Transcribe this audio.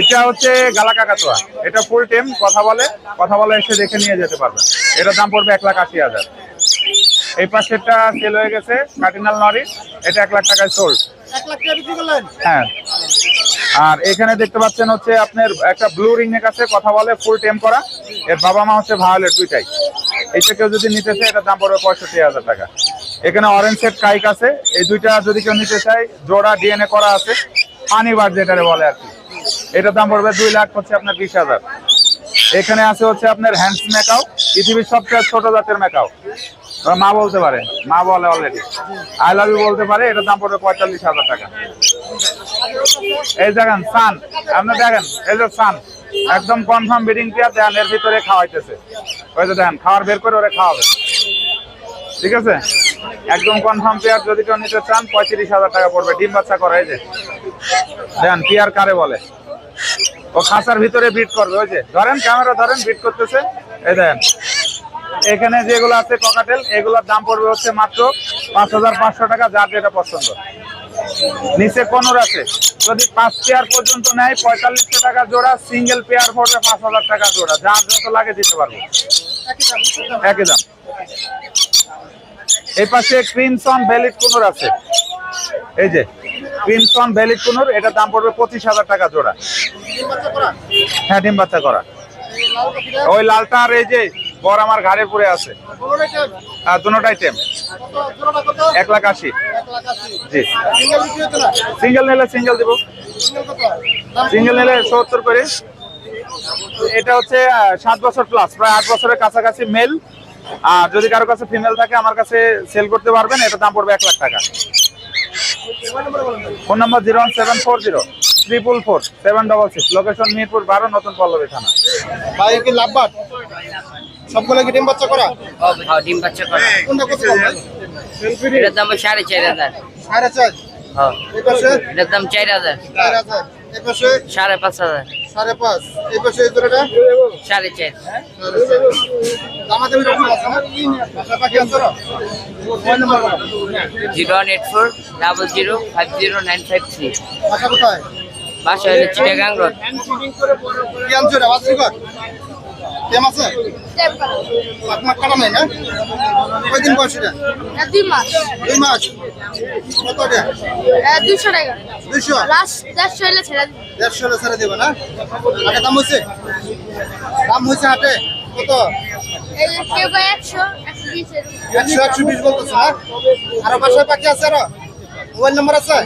এটা হচ্ছে গালা কাকাতুয়া এটা ফুল টেম কথা বলে কথা বলে এসে দেখে নিয়ে যেতে পারবেন এটার দাম পড়বে এক লাখ আশি হাজার। এই পাশেরটা সেল হয়ে গেছে কার্ডিনাল নরি এটা এক লাখ টাকায় সোল্ড হ্যাঁ। আর এখানে দেখতে পাচ্ছেন হচ্ছে আপনার একটা ব্লু রিং নেক আছে কথা বলে ফুল টেম করা। এর বাবা মা হচ্ছে ভায়োলেট দুইটাই। এইটা কেউ যদি নিতে চায় এটার দাম পড়বে পঁয়ষট্টি হাজার টাকা। এখানে অরেঞ্জ সেট কাইক আছে। এই দুইটা যদি কেউ নিতে চায় জোড়া ডিএনএ করা আছে। পানি বার যেটারে বলে আর কি। এটার দাম পড়বে দুই লাখ হচ্ছে আপনার বিশ হাজার। এখানে আছে হচ্ছে আপনার হ্যান্ডস মেকাও পৃথিবীর সবচেয়ে ছোট জাতের মেকাও মা বলতে পারে, মা বলে অলরেডি আই লাভ ইউ বলতে পারে, এটার দাম পড়বে পঁয়তাল্লিশ হাজার টাকা। এই দেখেন সান আপনি দেখেন, এই যে সান একদম কনফার্ম বিডিং পেয়ার দেন, এর ভিতরে খাওয়াইতেছে। ওই যে দেখেন, খাওয়ার বের করে ওরে খাওয়াবে। ঠিক আছে? একদম কনফার্ম পেয়ার যদি কেউ নিতে চান, পঁয়ত্রিশ হাজার টাকা পড়বে। ডিম বাচ্চা করে, এই যে। দেখেন পেয়ার কারে বলে। ও খাঁচার ভিতরে বিট করবে, ওই যে। ধরেন ক্যামেরা ধরেন বিট করতেছে। এই দেখেন এখানে যেগুলো আছে ককাটেল এগুলোর দাম পড়বে হচ্ছে মাত্র পাঁচ হাজার পাঁচশো টাকা, যার যেটা পছন্দ। নিচে কোনর আছে। যদি পাঁচ পেয়ার পর্যন্ত নেয়, পঁয়তাল্লিশশো টাকা জোড়া সিঙ্গেল পেয়ার পড়বে পাঁচ হাজার টাকা জোড়া। যার যত লাগে দিতে পারব। একই দাম। এই পাশে ক্রিমসন ভ্যালিড কুনুর আছে। এই যে, ক্রিমসন ভ্যালিড কুনুর এটার দাম পড়বে পঁচিশ হাজার টাকা জোড়া। হ্যাঁ ডিম বাচ্চা করা। ওই লালটা আর এই যে, বর আমার ঘাড়ে পড়ে আছে। আর এক লাখ আশি। জি। সিঙ্গেল নিলে সিঙ্গেল দিব। সিঙ্গেল নিলে সত্তর করে। এটা হচ্ছে সাত বছর প্লাস প্রায় আট বছরের কাছাকাছি মেল আর যদি কারও কাছে ফিমেল থাকে আমার কাছে সেল করতে পারবেন এটা দাম পড়বে এক লাখ টাকা। Phone number zero one seven four zero triple four seven double six location Mirpur বারো নতুন পল্লবী থানা। ভাই কি লাভবাট সবগুলো কি ডিম বাচ্চা করা? হ্যাঁ ডিম বাচ্চা করা। কোনটা কত কম ভাই? এটার দাম সাড়ে চার হাজার। সাড়ে চার? হ্যাঁ। এটার দাম চার হাজার। চার হাজার। সাড়ে পাঁচ হাজার। সাড়ে পাঁচ। এই পাশে এই সাড়ে চার। Zero one eight four double zero five zero nine five three. বাসা কোথায়? বাসা হলো চিটাগাং রোড। কেম আছে মাক কাটা নাই না কয়দিন বয়স এটা দুই মাস দুই মাস কত এটা দুইশো টাকা দুইশো লাস্ট দেড়শো হলে ছেড়ে দিবো দেড়শো হলে ছেড়ে দেবে না হাটে দাম হয়েছে দাম হয়েছে হাটে কত একশো একশো বিশ বলতেছে না আরও বাসায় পাখি আছে আরও মোবাইল নাম্বার আছে